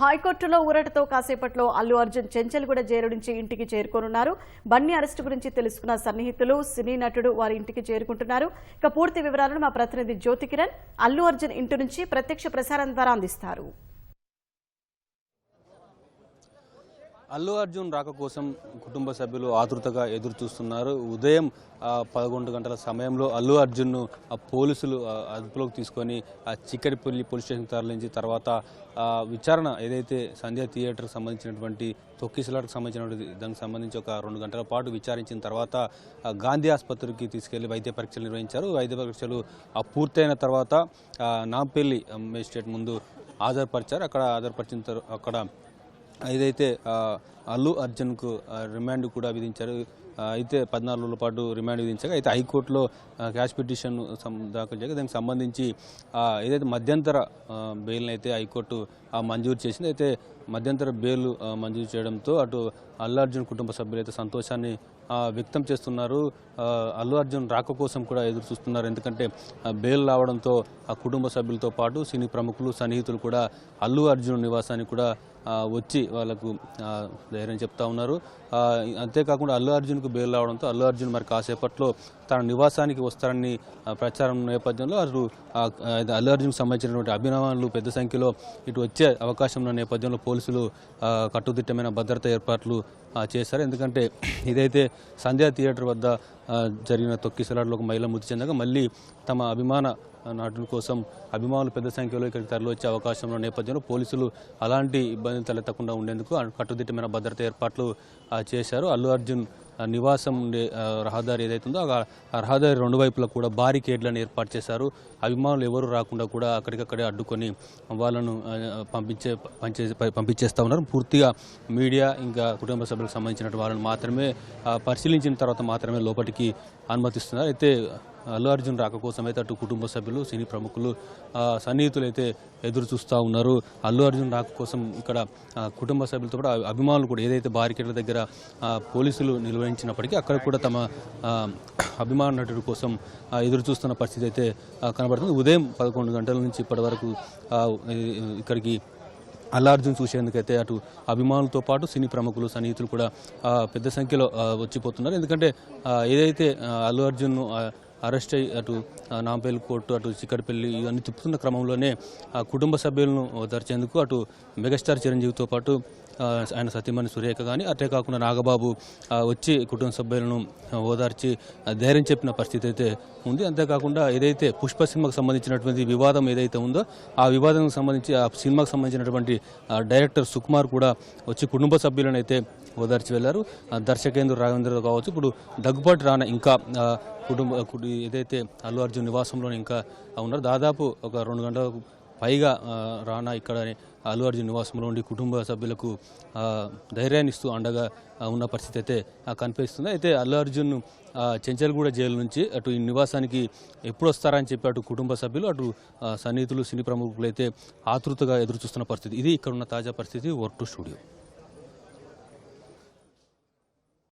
హైకోర్టులో ఊరటతో కాసేపట్లో అల్లు అర్జున్ చెంచల్గూడ జైలు నుంచి ఇంటికి చేరుకోనున్నారు. బన్నీ అరెస్టు గురించి తెలుసుకున్న సన్నిహితులు సినీ నటుడు వారి ఇంటికి చేరుకుంటున్నారు. ఇక పూర్తి వివరాలను మా ప్రతినిధి జ్యోతి కిరణ్ అల్లు అర్జున్ ఇంటి నుంచి ప్రత్యక్ష ప్రసారం ద్వారా అందిస్తారు. అల్లు అర్జున్ రాక కోసం కుటుంబ సభ్యులు ఆతృతగా ఎదురు చూస్తున్నారు ఉదయం పదకొండు గంటల సమయంలో అల్లు అర్జున్ను ఆ పోలీసులు అదుపులోకి తీసుకొని ఆ చిక్కడిపల్లి పోలీస్ స్టేషన్ తరలించి తర్వాత విచారణ ఏదైతే సంధ్య థియేటర్కి సంబంధించినటువంటి తొక్కిసలాటకు సంబంధించినటువంటి దానికి సంబంధించి ఒక రెండు గంటల పాటు విచారించిన తర్వాత గాంధీ ఆసుపత్రికి తీసుకెళ్ళి వైద్య పరీక్షలు నిర్వహించారు. వైద్య పరీక్షలు ఆ, పూర్తయిన తర్వాత నాంపల్లి మేజిస్ట్రేట్ ముందు హాజరుపరిచారు. అక్కడ హాజరుపరిచిన తర్వాత అక్కడ ఏదైతే అల్లు అర్జున్కు రిమాండ్ కూడా విధించారు. అయితే పద్నాలుగు రోజుల పాటు రిమాండ్ విధించగా అయితే హైకోర్టులో క్యాష్ పిటిషన్ దాఖలు చేయగా దానికి సంబంధించి ఏదైతే మధ్యంతర బెయిల్ని అయితే హైకోర్టు మంజూరు చేసింది అయితే మధ్యంతర బెయిల్ మంజూరు చేయడంతో అటు అల్లు అర్జున్ కుటుంబ సభ్యులు అయితే సంతోషాన్ని వ్యక్తం చేస్తున్నారు. అల్లు అర్జున్ రాక కోసం కూడా ఎదురు చూస్తున్నారు. ఎందుకంటే బెయిల్ రావడంతో ఆ కుటుంబ సభ్యులతో పాటు సినీ ప్రముఖులు సన్నిహితులు కూడా అల్లు అర్జున్ నివాసానికి కూడా వచ్చి వాళ్ళకు ధైర్యం చెప్తా ఉన్నారు. అంతేకాకుండా అల్లు అర్జున్కు బెయిల్ రావడంతో అల్లు అర్జున్ మరి కాసేపట్లో తన నివాసానికి వస్తారని ప్రచారం నేపథ్యంలో అటు అల్లు అర్జున్కి సంబంధించినటువంటి అభినవాలు పెద్ద సంఖ్యలో ఇటు వచ్చే అవకాశం ఉన్న నేపథ్యంలో పోలీసులు కట్టుదిట్టమైన భద్రత ఏర్పాట్లు చేశారు. ఎందుకంటే ఇదైతే సంధ్యా థియేటర్ వద్ద జరిగిన తొక్కిసలాటలో ఒక మహిళ మృతి చెందగా మళ్ళీ తమ అభిమాన నాటుల కోసం అభిమానులు పెద్ద సంఖ్యలో ఇక్కడికి తరలి వచ్చే అవకాశం ఉన్న నేపథ్యంలో పోలీసులు అలాంటి ఇబ్బందులు తలెత్తకుండా ఉండేందుకు కట్టుదిట్టమైన భద్రత ఏర్పాట్లు చేశారు. అల్లు అర్జున్ నివాసం ఉండే రహదారి ఏదైతే ఉందో ఆ రహదారి రెండు వైపులా కూడా బారికేడ్లను ఏర్పాటు చేశారు. అభిమానులు ఎవరు రాకుండా కూడా అక్కడికక్కడే అడ్డుకొని వాళ్ళను పంపించే పంచే పంపించేస్తూ ఉన్నారు. పూర్తిగా మీడియా ఇంకా కుటుంబ సభ్యులకు సంబంధించిన వాళ్ళని మాత్రమే పరిశీలించిన తర్వాత మాత్రమే లోపలికి అనుమతిస్తున్నారు. అయితే అల్లు అర్జున్ రాక కోసం అయితే అటు కుటుంబ సభ్యులు సినీ ప్రముఖులు సన్నిహితులు అయితే ఎదురు చూస్తూ ఉన్నారు. అల్లు అర్జున్ రాక కోసం ఇక్కడ కుటుంబ సభ్యులతో కూడా అభిమానులు కూడా ఏదైతే బారికేడ్ల దగ్గర పోలీసులు నిర్వహించినప్పటికీ అక్కడ కూడా తమ అభిమాన నటుడు కోసం ఎదురు చూస్తున్న పరిస్థితి అయితే కనబడుతుంది. ఉదయం పదకొండు గంటల నుంచి ఇప్పటి వరకు ఇక్కడికి అల్లార్జున్ చూసేందుకైతే అటు అభిమానులతో పాటు సినీ ప్రముఖులు సన్నిహితులు కూడా పెద్ద సంఖ్యలో వచ్చిపోతున్నారు. ఎందుకంటే ఏదైతే అల్లు అర్జున్ అరెస్ట్ అయ్యి అటు నాంపల్లి కోర్టు అటు చిక్కడపల్లి ఇవన్నీ తిప్పుతున్న క్రమంలోనే ఆ, కుటుంబ సభ్యులను ఓదార్చేందుకు అటు మెగాస్టార్ చిరంజీవితో పాటు ఆయన సతీమణి సురేఖ కానీ అటే కాకుండా నాగబాబు వచ్చి కుటుంబ సభ్యులను ఓదార్చి ధైర్యం చెప్పిన పరిస్థితి అయితే ఉంది. అంతేకాకుండా ఏదైతే పుష్ప సినిమాకు సంబంధించినటువంటి వివాదం ఏదైతే ఉందో ఆ వివాదానికి సంబంధించి ఆ సినిమాకు సంబంధించినటువంటి డైరెక్టర్ సుకుమార్ కూడా వచ్చి కుటుంబ సభ్యులను అయితే ఓదార్చి వెళ్ళారు. దర్శకేంద్ర రాఘవేంద్ర కావచ్చు ఇప్పుడు దగ్గుబాటు రాన ఇంకా కుటుంబ ఏదైతే అల్లు అర్జున్ నివాసంలో ఇంకా ఉన్నారు దాదాపు ఒక రెండు గంటలకు పైగా రానా ఇక్కడ అల్లు అర్జున్ నివాసంలో ఉండి కుటుంబ సభ్యులకు ధైర్యాన్నిస్తూ ధైర్యాన్ని ఇస్తూ అండగా ఉన్న పరిస్థితి అయితే కనిపిస్తుంది. అయితే అల్లు అర్జున్ చెంచల్గూడ జైలు నుంచి అటు ఈ నివాసానికి ఎప్పుడు వస్తారని చెప్పి అటు కుటుంబ సభ్యులు అటు సన్నిహితులు సినీ ప్రముఖులు అయితే ఆతృతగా ఎదురు చూస్తున్న పరిస్థితి. ఇది ఇక్కడ ఉన్న తాజా పరిస్థితి వర్క్ టు స్టూడియో.